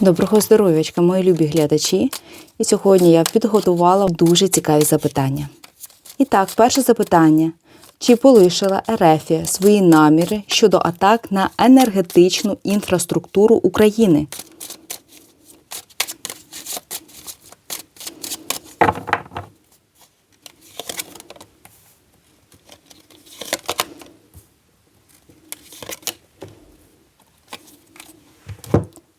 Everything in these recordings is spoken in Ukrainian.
Доброго здоров'ячка, мої любі глядачі. І сьогодні я підготувала дуже цікаві запитання. І так, перше запитання. Чи полишила Ерефія свої наміри щодо атак на енергетичну інфраструктуру України?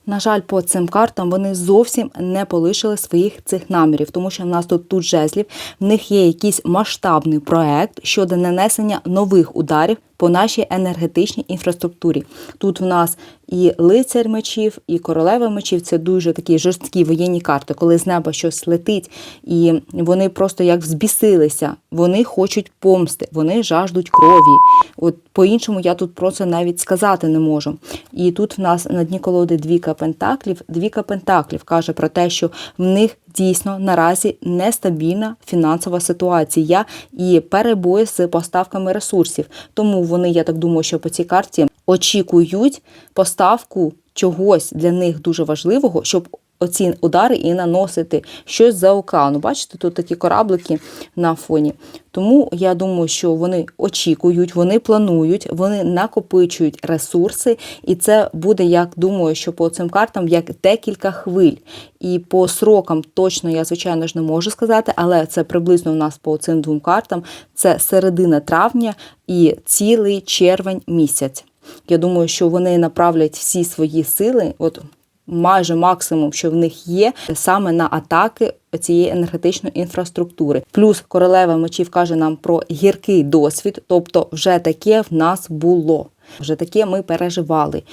На жаль, по цим картам вони зовсім не полишили своїх цих намірів, тому що в нас тут тут жезлів, в них є якийсь масштабний проект щодо нанесення нових ударів по нашій енергетичній інфраструктурі. Тут в нас і лицар мечів, і королева мечів це дуже такі жорсткі воєнні карти, коли з неба щось летить, і вони просто як взбісилися. Вони хочуть помсти, вони жаждуть крові. От по-іншому я тут просто навіть сказати не можу. І тут в нас на дні колоди двіка пентаклів. Двіка пентаклів каже про те, що в них дійсно наразі нестабільна фінансова ситуація і перебої з поставками ресурсів. Тому вони, я так думаю, що по цій карті очікують поставку чогось для них дуже важливого, щоб оці удари і наносити щось за океану. Бачите, тут такі кораблики на фоні. Тому я думаю, що вони очікують, вони планують, вони накопичують ресурси, і це буде, як думаю, що по цим картам як декілька хвиль. І по срокам точно я, звичайно ж, не можу сказати, але це приблизно у нас по цим двом картам. Це середина травня і цілий червень місяць. Я думаю, що вони направлять всі свої сили. От майже максимум, що в них є, саме на атаки цієї енергетичної інфраструктури. Плюс королева мечів каже нам про гіркий досвід, тобто вже таке в нас було, вже таке ми переживали.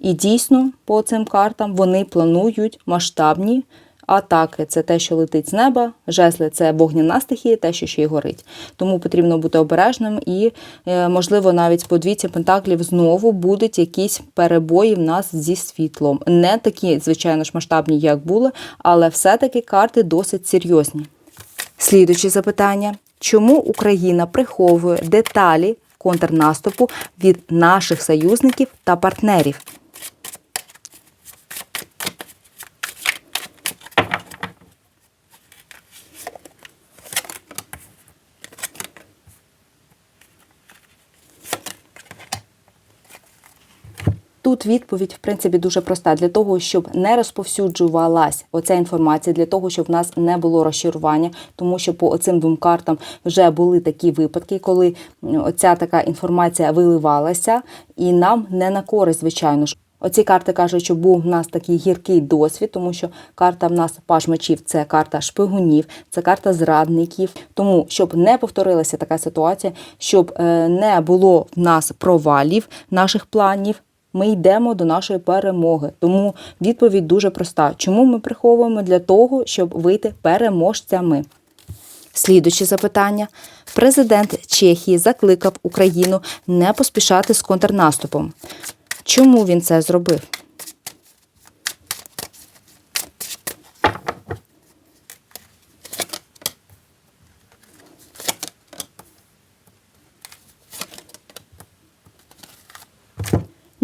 І дійсно, по цим картам вони планують масштабні атаки. Це те, що летить з неба, жезли це вогняна стихія, те, що ще й горить. Тому потрібно бути обережним і, е, можливо, навіть по двійці пентаклів знову будуть якісь перебої в нас зі світлом. Не такі, звичайно ж, масштабні, як були, але все-таки карти досить серйозні. Слідуюче запитання: чому Україна приховує деталі контрнаступу від наших союзників та партнерів? Тут відповідь, в принципі, дуже проста для того, щоб не розповсюджувалась оця інформація, для того, щоб в нас не було розчарування, тому що по цим двом картам вже були такі випадки, коли оця така інформація виливалася, і нам не на користь, звичайно ж. Оці карти кажуть, що був в нас такий гіркий досвід, тому що карта в нас паж мечів це карта шпигунів, це карта зрадників. Тому щоб не повторилася така ситуація, щоб е, не було в нас провалів наших планів. Ми йдемо до нашої перемоги. Тому відповідь дуже проста. Чому ми приховуємо для того, щоб вийти переможцями? Слідуюче запитання. Президент Чехії закликав Україну не поспішати з контрнаступом. Чому він це зробив?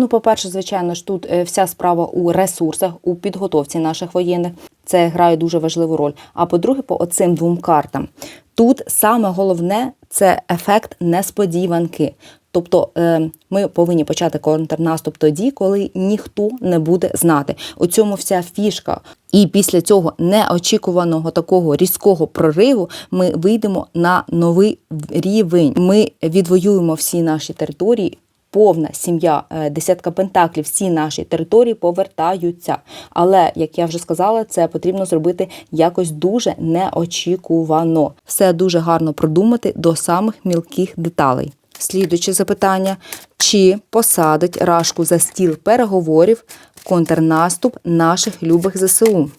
Ну, по-перше, звичайно ж, тут е, вся справа у ресурсах, у підготовці наших воєнних. Це грає дуже важливу роль. А по-друге, по оцим двом картам. Тут саме головне це ефект несподіванки. Тобто е, ми повинні почати контрнаступ тоді, коли ніхто не буде знати. У цьому вся фішка. І після цього неочікуваного такого різкого прориву ми вийдемо на новий рівень. Ми відвоюємо всі наші території. Повна сім'я е, десятка пентаклів, всі наші території повертаються. Але, як я вже сказала, це потрібно зробити якось дуже неочікувано. Все дуже гарно продумати до самих мілких деталей. Слідуюче запитання: чи посадить Рашку за стіл переговорів контрнаступ наших любих ЗСУ?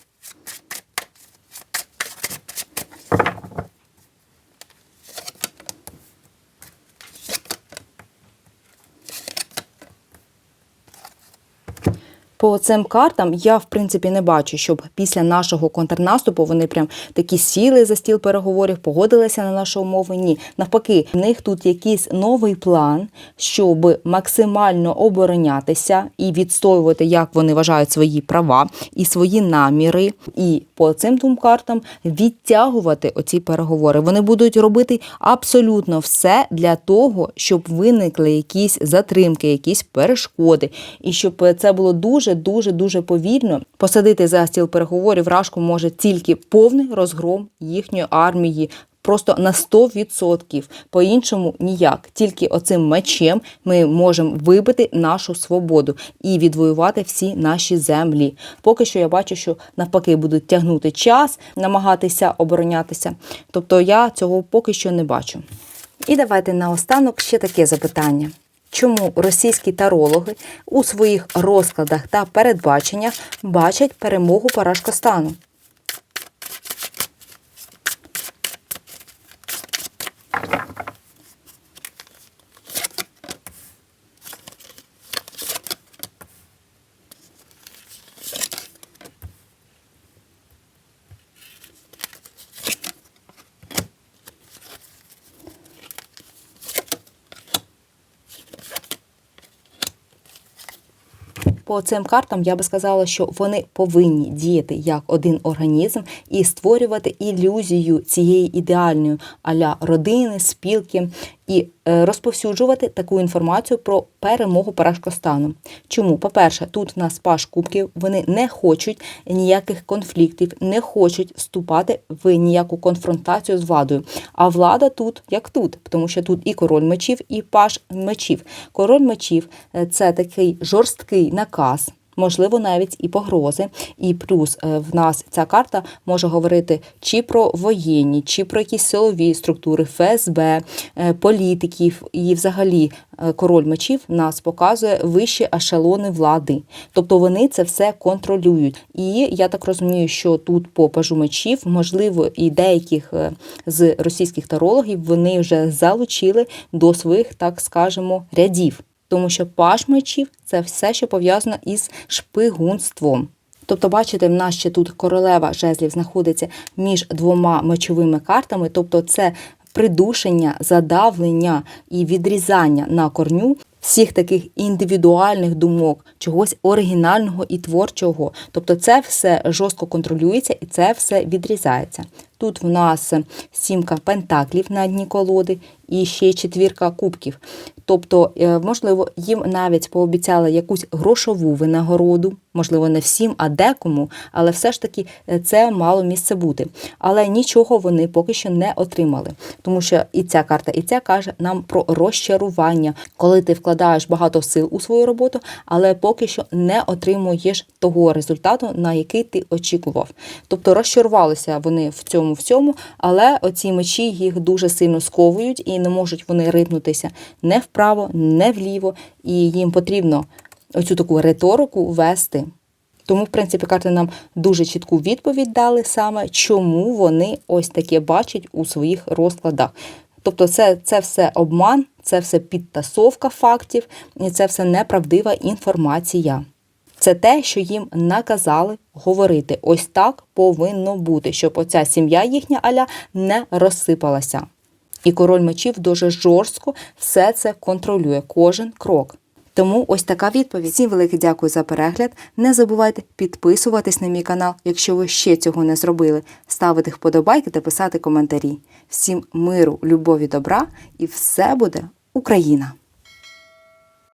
По цим картам я в принципі не бачу, щоб після нашого контрнаступу вони прям такі сіли за стіл переговорів, погодилися на наші умови. Ні, навпаки, в них тут якийсь новий план, щоб максимально оборонятися і відстоювати, як вони вважають свої права і свої наміри. І по цим двом картам відтягувати оці переговори. Вони будуть робити абсолютно все для того, щоб виникли якісь затримки, якісь перешкоди, і щоб це було дуже, дуже, дуже повільно. Посадити за стіл переговорів рашку може тільки повний розгром їхньої армії. Просто на 100%. по-іншому ніяк. Тільки оцим мечем ми можемо вибити нашу свободу і відвоювати всі наші землі. Поки що я бачу, що навпаки будуть тягнути час, намагатися оборонятися. Тобто я цього поки що не бачу. І давайте наостанок ще таке запитання. Чому російські тарологи у своїх розкладах та передбаченнях бачать перемогу Парашкостану? По цим картам я би сказала, що вони повинні діяти як один організм і створювати ілюзію цієї ідеальної аля родини, спілки і е, розповсюджувати таку інформацію про перемогу Парашкостану. Чому? По-перше, тут у нас паш кубків, вони не хочуть ніяких конфліктів, не хочуть вступати в ніяку конфронтацію з владою. А влада тут як тут, тому що тут і король мечів, і паш мечів. Король мечів е, це такий жорсткий наказ. Можливо, навіть і погрози. І плюс е, в нас ця карта може говорити чи про воєнні, чи про якісь силові структури, ФСБ, е, політиків. І взагалі е, король мечів нас показує вищі ешелони влади. Тобто вони це все контролюють. І я так розумію, що тут по пажу мечів, можливо, і деяких з російських тарологів вони вже залучили до своїх, так скажемо, рядів тому що паш мечів це все, що пов'язано із шпигунством. Тобто, бачите, в нас ще тут королева жезлів знаходиться між двома мечовими картами, тобто це придушення, задавлення і відрізання на корню всіх таких індивідуальних думок, чогось оригінального і творчого. Тобто, це все жорстко контролюється і це все відрізається. Тут в нас сімка пентаклів на дні колоди і ще четвірка кубків. Тобто, е, можливо, їм навіть пообіцяли якусь грошову винагороду, можливо, не всім, а декому, але все ж таки е, це мало місце бути. Але нічого вони поки що не отримали, тому що і ця карта, і ця каже нам про розчарування, коли ти вкладаєш багато сил у свою роботу, але поки що не отримуєш того результату, на який ти очікував. Тобто розчарувалися вони в цьому всьому, але оці мечі їх дуже сильно сковують і не можуть вони рипнутися не вправо, не вліво, і їм потрібно оцю таку риторику вести. Тому, в принципі, карти нам дуже чітку відповідь дали саме, чому вони ось таке бачать у своїх розкладах. Тобто, це, це все обман, це все підтасовка фактів, і це все неправдива інформація. Це те, що їм наказали говорити. Ось так повинно бути, щоб оця сім'я їхня аля не розсипалася. І король мечів дуже жорстко все це контролює, кожен крок. Тому ось така відповідь. Всім велике дякую за перегляд. Не забувайте підписуватись на мій канал, якщо ви ще цього не зробили, ставити вподобайки та писати коментарі. Всім миру, любові, добра і все буде Україна!